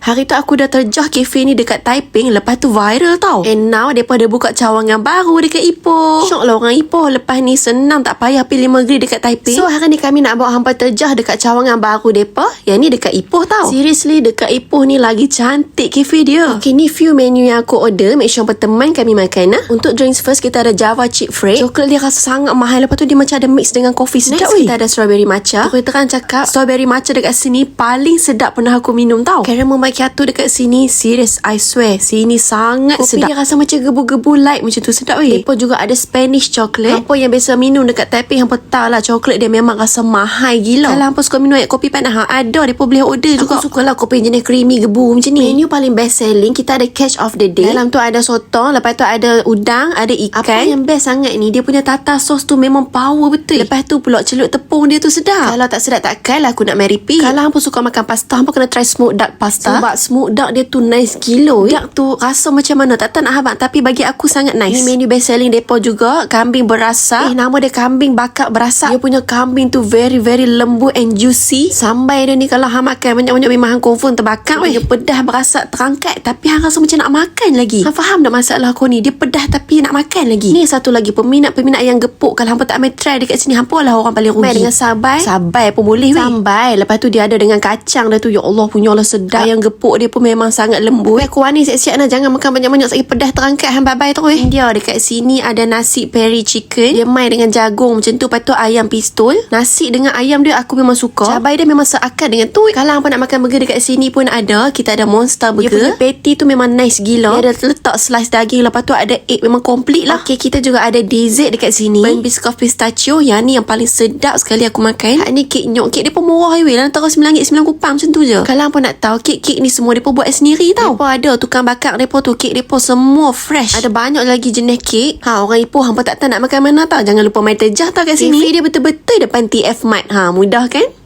Hari tu aku dah terjah kafe ni dekat Taiping Lepas tu viral tau. And now mereka dah buka cawangan baru dekat Ipoh. Syok lah orang Ipoh Lepas ni senang tak payah pilih negeri dekat Taiping. So hari ni kami nak bawa hampa terjah dekat cawangan baru mereka Yang ni dekat Ipoh tau. Seriously dekat Ipoh ni lagi cantik kafe dia. Okay ni few menu yang aku order. Make sure berteman kami makan lah Untuk drinks first kita ada Java Chip Free. Coklat dia rasa sangat mahal. Lepas tu dia macam ada mix dengan kopi sedap Next kita ada strawberry matcha. Aku terang cakap Strawberry matcha dekat sini Paling sedap pernah aku minum tau. Caramel macchiato dekat sini Serious I swear. Sini sangat kopi sedap. Kopi rasa macam gebu-gebu light Macam tu sedap weh. Lepas juga ada Spanish chocolate. Hampa yang biasa minum dekat Taipei Hampa tahu lah. Coklat dia memang rasa mahal gila. Kalau hampa suka minum kopi panas ha, Ada. Dia pun boleh order juga Aku suka lah kopi jenis creamy gebu macam ni. Menu paling best selling Kita ada catch of the day. Dalam tu ada sotong Lepas tu ada udang Ada ikan. Apa yang best sangat ni Dia punya tata sos tu memang power betul. Lepas tu pula celup tepung dia tu sedap. Kalau tak sedap takkan lah aku nak marry repeat Kalau hampa suka makan pasta Hampa kena try smoked duck pasta Sebab smoked duck dia tu nice gila eh. Duck tu rasa macam mana? Tak tahu nak habang Tapi bagi aku sangat nice. Ini menu best selling depo juga Kambing berasa Eh nama dia kambing bakar berasa Dia punya kambing tu very very lembut and juicy. Sambai dia ni kalau hang makan Banyak-banyak memang hang confirm terbakar weh. Dia pedah berasa terangkat Tapi hang rasa macam nak makan lagi. Hang faham tak masalah aku ni? Dia pedah tapi nak makan lagi. Ni satu lagi Peminat-peminat yang gepuk. Kalau hampa tak main try dekat sini Hampa lah orang paling rugi. Main dengan sabai. Sabai pun boleh weh. Sambai Lepas tu dia ada dengan kacang dia tu. Ya Allah punya Allah sedap. Ayam gepuk dia pun memang sangat lembut. Aku wani siap-siap lah. Jangan makan banyak-banyak. Sakit pedas terangkat Han bye-bye tu eh Dia dekat sini ada nasi peri chicken. Dia main dengan jagung macam tu Lepas tu ayam pistol. Nasi dengan ayam dia aku memang suka. Cabai dia memang seakan dengan tu. Kalau apa nak makan burger dekat sini pun ada. Kita ada monster burger. Dia punya patty tu memang nice gila. Dia ada letak slice daging Lepas tu ada egg. Memang komplit lah. Okay kita juga ada dessert dekat sini. Burn biscuit pistachio. Yang ni yang paling sedap sekali aku makan. Hak ni kek nyok. Kek dia pun murah weh. Antara RM9 kupang macam tu je. Kalau apa nak tahu Kek-kek ni semua Mereka buat sendiri tau. Mereka ada tukang bakar Mereka tu Kek mereka semua fresh. Ada banyak lagi jenis kek. Ha orang Ipoh Hampa tak tahu nak makan mana tau. Jangan lupa main terjah tau kat sini. Cafe dia betul-betul depan TF Mart. Ha mudah kan